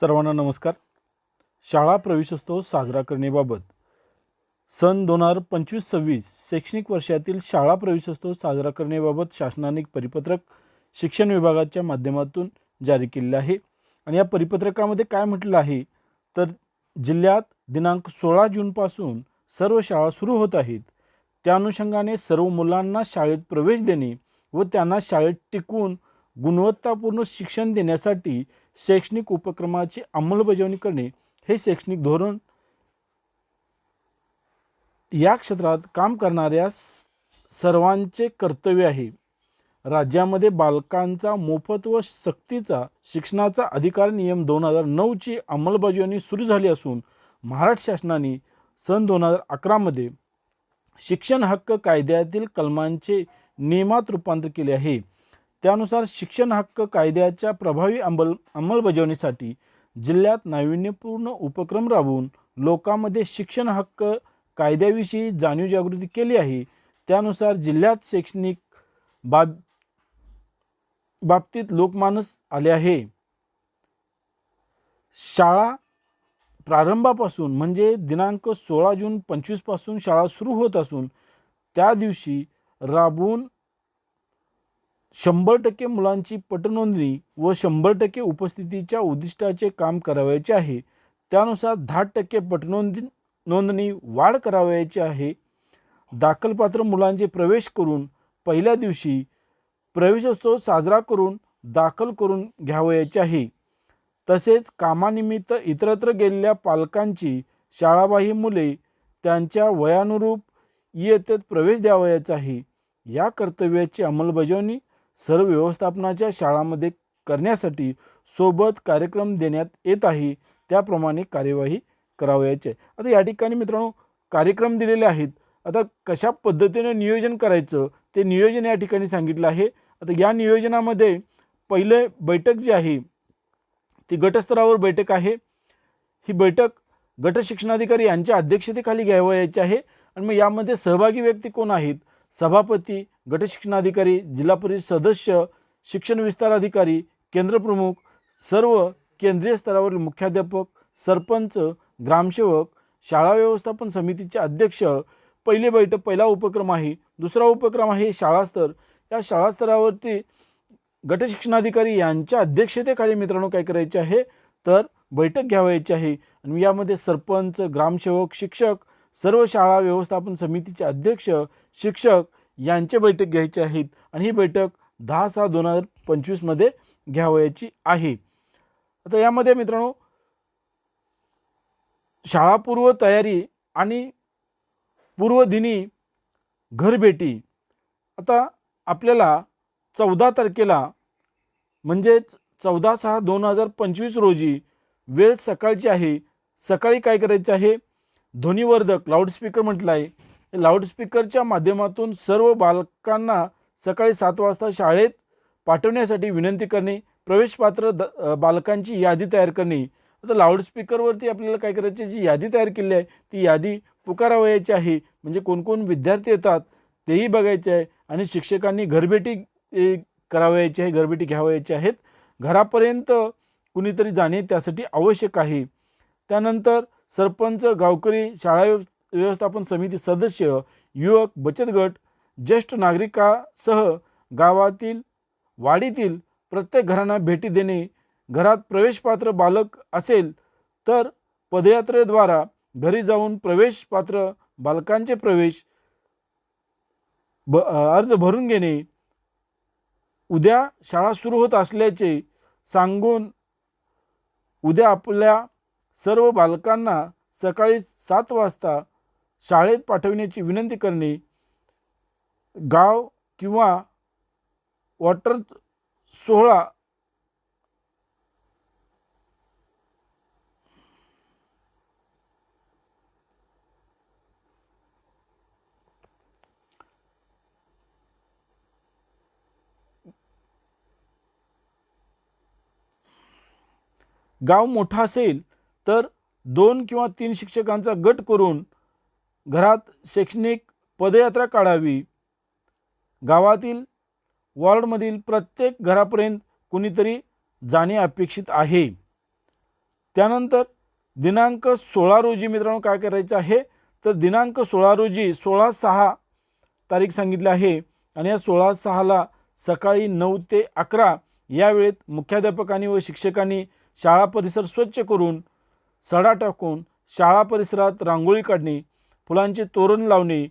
सर्वांना नमस्कार. शाळा प्रवेशोत्सव साजरा करण्याबाबत सन दोन हजार पंचवीस सव्वीस शैक्षणिक वर्षातील शाळा प्रवेशोत्सव साजरा करण्याबाबत शासनाने परिपत्रक शिक्षण विभागाच्या माध्यमातून जारी केलेलं आहे. आणि या परिपत्रकामध्ये काय म्हटलं आहे? तर जिल्ह्यात दिनांक सोळा जूनपासून सर्व शाळा सुरू होत आहेत. त्या अनुषंगाने सर्व मुलांना शाळेत प्रवेश देणे व त्यांना शाळेत टिकून गुणवत्तापूर्ण शिक्षण देण्यासाठी शैक्षणिक उपक्रमाची अंमलबजावणी करणे हे शैक्षणिक धोरण या क्षेत्रात काम करणाऱ्या स- सर्वांचे कर्तव्य आहे. राज्यामध्ये बालकांचा मोफत व सक्तीचा शिक्षणाचा अधिकार नियम दोन हजार नऊची अंमलबजावणी सुरू झाली असून महाराष्ट्र शासनाने सन दोन हजार अकरामध्ये शिक्षण हक्क कायद्यातील कलमांचे नियमात रूपांतर केले आहे. त्यानुसार शिक्षण हक्क कायद्याच्या प्रभावी अंमल अंमलबजावणीसाठी जिल्ह्यात नाविन्यपूर्ण उपक्रम राबवून लोकांमध्ये शिक्षण हक्क कायद्याविषयी जाणीव जागृती केली आहे. त्यानुसार जिल्ह्यात शैक्षणिक बाब बाबतीत लोकमानस आले आहे. शाळा प्रारंभापासून म्हणजे दिनांक सोळा जून पंचवीसपासून शाळा सुरू होत असून त्या दिवशी राबवून शंभर टक्के मुलांची पटनोंदणी व शंभर टक्के उपस्थितीच्या उद्दिष्टाचे काम करावयाचे आहे. त्यानुसार दहा टक्के पटनोंदी नोंदणी वाढ करावयाची आहे. दाखलपात्र मुलांचे प्रवेश करून पहिल्या दिवशी प्रवेशोत्सव साजरा करून दाखल करून घ्यावयाचे आहे. तसेच कामानिमित्त इतरत्र गेलेल्या पालकांची शाळाबाह्य मुले त्यांच्या वयानुरूप इयत्तेत प्रवेश द्यावयाचा आहे. या कर्तव्याची अंमलबजावणी सर्व व्यवस्थापनाच्या शाळांमध्ये करण्यासाठी सोबत कार्यक्रम देण्यात येत आहे. त्याप्रमाणे कार्यवाही करावयाची. आहे आता या ठिकाणी मित्रांनो कार्यक्रम दिलेले आहेत. आता कशा पद्धतीने नियोजन करायचं ते नियोजन या ठिकाणी सांगितलं आहे. आता या नियोजनामध्ये पहिले बैठक जी आहे ती गटस्तरावर बैठक आहे. ही बैठक गट शिक्षणाधिकारी यांच्या अध्यक्षतेखाली घ्यावयाची आहे. आणि मग यामध्ये सहभागी व्यक्ती कोण आहेत? सभापती गटशिक्षणाधिकारी जिल्हा परिषद सदस्य शिक्षण विस्तार अधिकारी केंद्रप्रमुख सर्व केंद्रीय स्तरावरील मुख्याध्यापक सरपंच ग्रामसेवक शाळा व्यवस्थापन समितीचे अध्यक्ष पहिली बैठक पहिला उपक्रम आहे दुसरा उपक्रम आहे शाळास्तर या शाळा स्तरावरती यांच्या अध्यक्षतेखाली मित्रांनो काय करायचे आहे? तर बैठक घ्यावयाची आहे. आणि यामध्ये सरपंच ग्रामसेवक शिक्षक सर्व शाळा व्यवस्थापन समितीचे अध्यक्ष शिक्षक यांचे बैठक घ्यायची आहेत आणि ही बैठक दहा सहा दोन हजार पंचवीसमध्ये घ्यावयाची आहे. आता यामध्ये मित्रांनो शाळापूर्व तयारी आणि पूर्वदिनी घरभेटी आता आपल्याला चौदा तारखेला म्हणजेच चौदा सहा दोन हजार पंचवीस रोजी वेळ सकाळची आहे. सकाळी काय करायचं आहे? ध्वनिवर्धक लाऊडस्पीकर म्हटलं आहे लाऊडस्पीकरच्या माध्यमातून सर्व बालकांना सकाळी सात वाजता शाळेत पाठवण्यासाठी विनंती करणे प्रवेशपात्र द बालकांची यादी तयार करणे. आता लाऊडस्पीकरवरती आपल्याला काय करायची जी यादी तयार केली आहे ती यादी पुकारावयाची आहे. म्हणजे कोणकोण विद्यार्थी येतात तेही बघायचे आहे आणि शिक्षकांनी घरभेटी करावयाची आहे घरभेटी घ्यावयाची आहेत. घरापर्यंत कुणीतरी जाणे त्यासाठी आवश्यक आहे. त्यानंतर सरपंच गावकरी शाळा व्यवस्थापन समिती सदस्य युवक बचत गट ज्येष्ठ नागरिकासह गावातील वाडीतील प्रत्येक घरांना भेटी देणे घरात प्रवेशपात्र बालक असेल तर पदयात्रेद्वारा घरी जाऊन प्रवेशपात्र बालकांचे प्रवेश ब अर्ज भरून घेणे. उद्या शाळा सुरू होत असल्याचे सांगून उद्या आपल्या सर्व बालकांना सकाळी सात वाजता शाळेत पाठविण्याची विनंती करणे गाव किंवा वॉटर सोहळा गाव मोठा असेल तर दोन किंवा तीन शिक्षकांचा गट करून घरात शैक्षणिक पदयात्रा काढावी. गावातील वॉर्डमधील प्रत्येक घरापर्यंत कुणीतरी जाणे अपेक्षित आहे. त्यानंतर दिनांक सोळा रोजी मित्रांनो काय करायचं आहे? तर दिनांक सोळा रोजी सोळा सहा तारीख सांगितली आहे आणि या सोळा सहाला सकाळी नऊ ते अकरा या वेळेत मुख्याध्यापकांनी व शिक्षकांनी शाळा परिसर स्वच्छ करून सडा टाकून शाळा परिसरात रांगोळी काढणे फुलांचे तोरण लावणे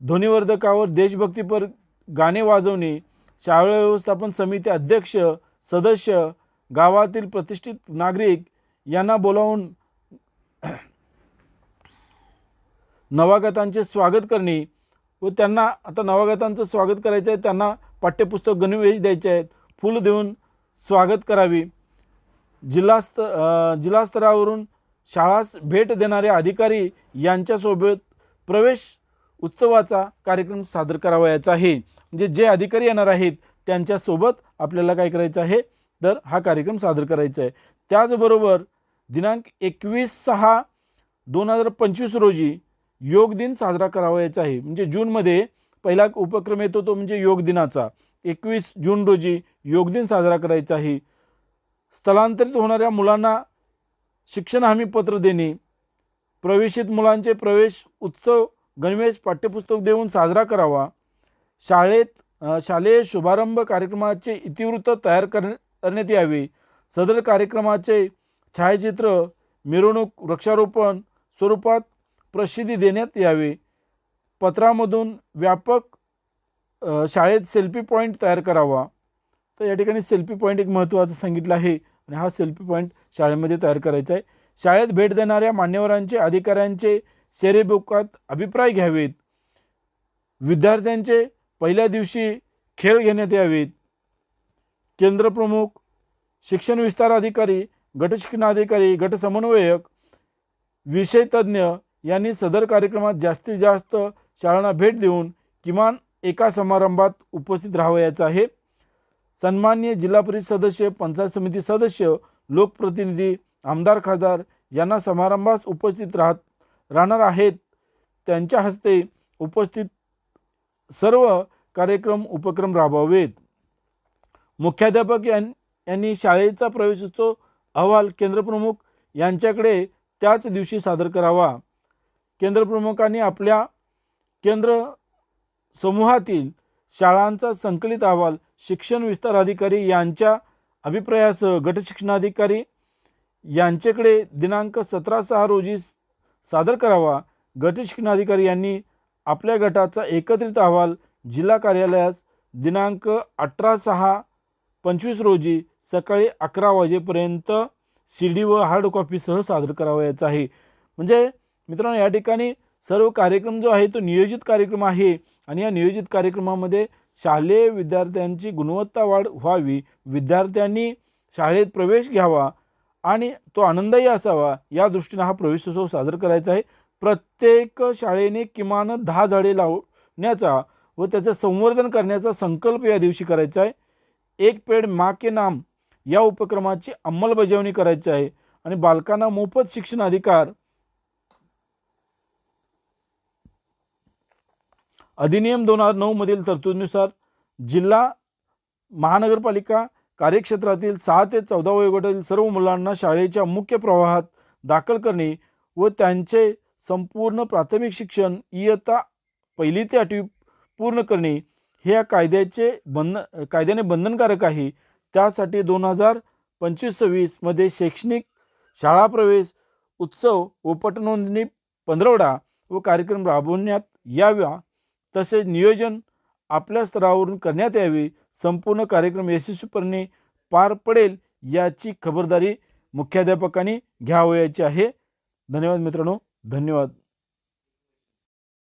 ध्वनिवर्धकावर देशभक्तीपर गाणे वाजवणे शाळा व्यवस्थापन समिती अध्यक्ष सदस्य गावातील प्रतिष्ठित नागरिक यांना बोलावून नवागतांचे स्वागत करणे व त्यांना आता नवागतांचं स्वागत करायचं आहे त्यांना पाठ्यपुस्तक गणवेश द्यायचे आहेत फुलं देऊन स्वागत करावे. जिल्हास्त जिल्हास्तरावरून शाळास भेट देणारे अधिकारी यांच्यासोबत प्रवेश उत्सवाचा कार्यक्रम सादर करावयाचा आहे. म्हणजे जे अधिकारी येणार आहेत त्यांच्यासोबत आपल्याला काय करायचं आहे? तर हा कार्यक्रम सादर करायचा आहे. त्याचबरोबर दिनांक एकवीस सहा दोन हजार पंचवीस रोजी योग दिन साजरा करावयाचा आहे. म्हणजे जूनमध्ये पहिला उपक्रम येतो तो म्हणजे योग दिनाचा. एकवीस जून रोजी योग दिन साजरा करायचा आहे. स्थलांतरित होणाऱ्या मुलांना शिक्षण हमीपत्र देणे प्रवेशित मुलांचे प्रवेश उत्सव गणवेश पाठ्यपुस्तक देऊन साजरा करावा शाळेत शालेय शुभारंभ कार्यक्रमाचे इतिवृत्त तयार कर करण्यात यावे सदर कार्यक्रमाचे छायाचित्र मिरवणूक वृक्षारोपण स्वरूपात प्रसिद्धी देण्यात यावे. पत्रामधून व्यापक शाळेत सेल्फी पॉईंट तयार करावा. तर या ठिकाणी सेल्फी पॉईंट एक महत्त्वाचं सांगितलं आहे. आणि हा सेल्फी पॉईंट शाळेमध्ये तयार करायचा आहे. शाळेत भेट देणाऱ्या मान्यवरांचे अधिकाऱ्यांचे सेरेबुकात अभिप्राय घ्यावेत. विद्यार्थ्यांचे पहिल्या दिवशी खेळ घेण्यात यावेत. केंद्रप्रमुख शिक्षण विस्तार अधिकारी गटशिक्षणाधिकारी गटसमन्वयक विषय तज्ज्ञ यांनी सदर कार्यक्रमात जास्तीत जास्त शाळांना भेट देऊन किमान एका समारंभात उपस्थित राहावयाचं आहे. सन्मान्य जिल्हा परिषद सदस्य पंचायत समिती सदस्य लोकप्रतिनिधी आमदार खासदार यांना समारंभास उपस्थित राहत राहणार आहेत. त्यांच्या हस्ते उपस्थित सर्व कार्यक्रम उपक्रम राबवावेत. मुख्याध्यापक यां यांनी शाळेचा प्रवेशोत्सव अहवाल केंद्रप्रमुख यांच्याकडे त्याच दिवशी सादर करावा. केंद्रप्रमुखांनी आपल्या केंद्र समूहातील शाळांचा संकलित अहवाल शिक्षण विस्तार अधिकारी यांच्या अभिप्रायासह गटशिक्षणाधिकारी यांच्याकडे दिनांक सतरा सहा रोजी सादर करावा. गटशिक्षणाधिकारी यांनी आपल्या गटाचा एकत्रित अहवाल जिल्हा कार्यालयास दिनांक अठरा सहा पंचवीस रोजी सकाळी अकरा वाजेपर्यंत सी डी व हार्ड कॉपीसह सादर करावयाचा आहे. म्हणजे मित्रांनो या ठिकाणी सर्व कार्यक्रम जो आहे तो नियोजित कार्यक्रम आहे. आणि या नियोजित कार्यक्रमामध्ये शालेय विद्यार्थ्यांची गुणवत्ता वाढ व्हावी विद्यार्थ्यांनी शाळेत प्रवेश घ्यावा आणि तो आनंदही असावा या दृष्टीनं हा प्रवेशोत्सव सादर करायचा आहे. प्रत्येक शाळेने किमान दहा झाडे लावण्याचा व त्याचं संवर्धन करण्याचा संकल्प या दिवशी करायचा आहे. एक पेड मा के नाम या उपक्रमाची अंमलबजावणी करायची आहे आणि बालकांना मोफत शिक्षण अधिकार अधिनियम दोन हजार नऊमधील तरतुदीनुसार जिल्हा महानगरपालिका कार्यक्षेत्रातील सहा ते चौदा वयोगटातील सर्व मुलांना शाळेच्या मुख्य प्रवाहात दाखल करणे व त्यांचे संपूर्ण प्राथमिक शिक्षण इयत्ता पहिली ते आठवी पूर्ण करणे हे या कायद्याचे बंधन कायद्याने बंधनकारक आहे. त्यासाठी दोन हजार पंचवीस सव्वीसमध्ये शैक्षणिक शाळा प्रवेश उत्सव व पटनोंदणी पंधरवडा व कार्यक्रम राबवण्यात याव्या तसेच नियोजन आपल्या स्तरावरून करण्यात यावे. संपूर्ण कार्यक्रम यशस्वीपणे पार पडेल याची खबरदारी मुख्याध्यापकांनी घ्यावयाची आहे. धन्यवाद मित्रांनो. धन्यवाद.